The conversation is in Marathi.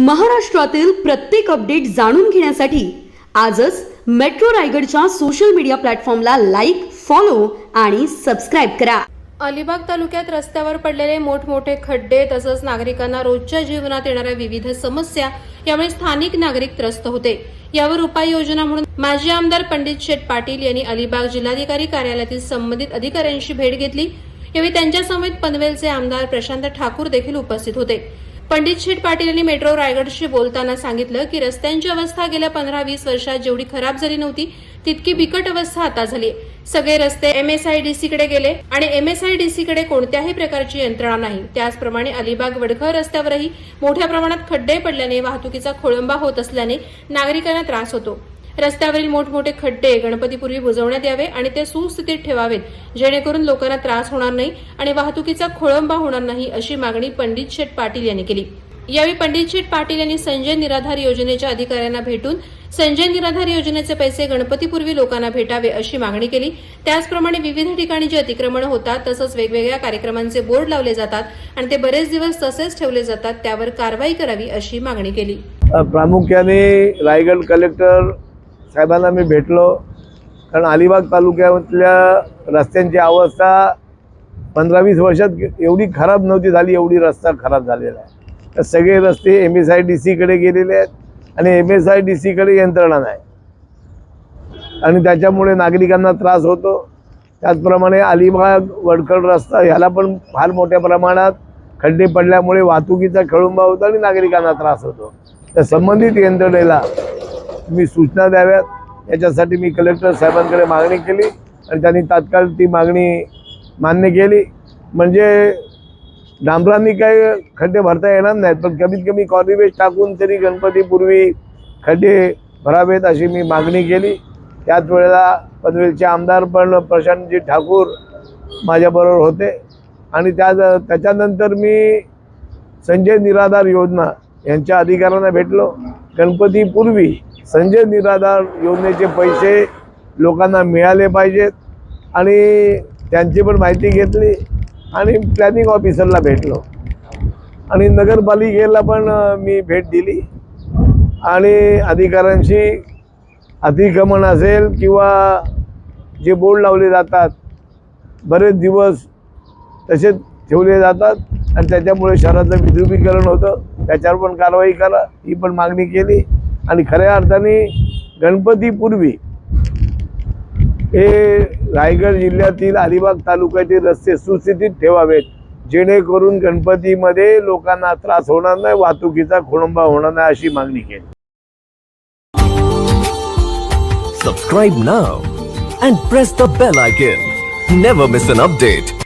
महाराष्ट्रातील प्रत्येक अपडेट जाणून घेण्यासाठी आजच मेट्रो रायगडच्या सोशल मीडिया प्लॅटफॉर्मला लाईक फॉलो आणि सबस्क्राईब करा. अलिबाग तालुक्यात रस्त्यावर पडलेले मोठमोठे खड्डे तसंच नागरिकांना रोजच्या जीवनात येणाऱ्या विविध समस्या यामुळे स्थानिक नागरिक त्रस्त होते. यावर उपाययोजना म्हणून माजी आमदार पंडित शेठ पाटील यांनी अलिबाग जिल्हाधिकारी कार्यालयातील संबंधित अधिकाऱ्यांशी भेट घेतली. यावेळी त्यांच्या समेत पनवेलचे आमदार प्रशांत ठाकूर देखील उपस्थित होते. पंडित शेठ पाटील यांनी मेट्रो रायगडशी बोलताना सांगितलं की रस्त्यांची अवस्था गेल्या पंधरा वीस वर्षात जेवढी खराब झाली नव्हती तितकी बिकट अवस्था आता झाली सगळे रस्ते एमएसआयडीसी कडे गेले आणि एमएसआयडीसी कडे कोणत्याही प्रकारची यंत्रणा नाही. त्याचप्रमाणे अलिबाग वडघर रस्त्यावरही मोठ्या प्रमाणात खड्डे पडल्याने वाहतुकीचा खोळंबा होत असल्याने नागरिकांना त्रास होतो. रस्त्यावरील मोठमोठे खड्डे गणपतीपूर्वी बुजवण्यात यावे आणि ते सुस्थितीत ठेवावेत. जेणेकरून लोकांना त्रास होणार नाही आणि वाहतुकीचा खोळंबा होणार नाही अशी मागणी पंडित शेठ पाटील यांनी केली. यावेळी पंडित शेठ पाटील यांनी संजय निराधार योजनेच्या अधिकाऱ्यांना भेटून संजय निराधार योजनेचे पैसे गणपतीपूर्वी लोकांना भेटावे अशी मागणी केली. त्याचप्रमाणे विविध ठिकाणी जे अतिक्रमण होतात तसंच वेगवेगळ्या कार्यक्रमांचे बोर्ड लावले जातात आणि ते बरेच दिवस तसेच ठेवले जातात त्यावर कारवाई करावी अशी मागणी केली. प्रामुख्याने रायगड कलेक्टर साहेबांना मी भेटलो. कारण अलिबाग तालुक्यातल्या रस्त्यांची अवस्था पंधरा वीस वर्षात एवढी खराब नव्हती झाली एवढी रस्ता खराब झालेला आहे. तर सगळे रस्ते एम एस आय डी सीकडे गेलेले आहेत आणि एम एस आय डी सीकडे यंत्रणा नाही. आणि त्याच्यामुळे नागरिकांना त्रास होतो. त्याचप्रमाणे अलिबाग वडखड रस्ता ह्याला पण फार मोठ्या प्रमाणात खड्डे पडल्यामुळे वाहतुकीचा खेळुंबा होतो आणि नागरिकांना त्रास होतो. तर संबंधित यंत्रणेला तुम्ही सूचना द्याव्यात. याच्यासाठी मी कलेक्टर साहेबांकडे मागणी केली आणि त्यांनी तात्काळ ती मागणी मान्य केली. म्हणजे डांबरांनी काही खड्डे भरता येणार नाहीत पण कमीत कमी कॉर्निवेज टाकून तरी गणपतीपूर्वी खड्डे भरावेत अशी मी मागणी केली. त्याच वेळेला पनवेलचे आमदार पण प्रशांतजी ठाकूर माझ्याबरोबर होते. आणि त्या त्याच्यानंतर मी संजय निराधार योजना यांच्या अधिकाऱ्यांना भेटलो. गणपतीपूर्वी संजय निराधार योजनेचे पैसे लोकांना मिळाले पाहिजेत आणि त्यांची पण माहिती घेतली आणि प्लॅनिंग ऑफिसरला भेटलो. आणि नगरपालिकेला पण मी भेट दिली. आणि अधिकाऱ्यांशी अतिक्रमण असेल किंवा जे बोर्ड लावले जातात बरेच दिवस तसेच ठेवले जातात आणि त्याच्यामुळे शहराचं विद्रुपीकरण होतं. त्याच्यावर पण कारवाई करा ही पण मागणी केली. आणि खऱ्या अर्थाने गणपतीपूर्वी हे रायगड जिल्ह्यातील अलिबाग तालुक्यातील रस्ते सुस्थितीत ठेवावेत जेणेकरून गणपतीमध्ये लोकांना त्रास होणार नाही वाहतुकीचा खोळंबा होणार नाही अशी मागणी केली. Subscribe now and press the bell icon never miss an update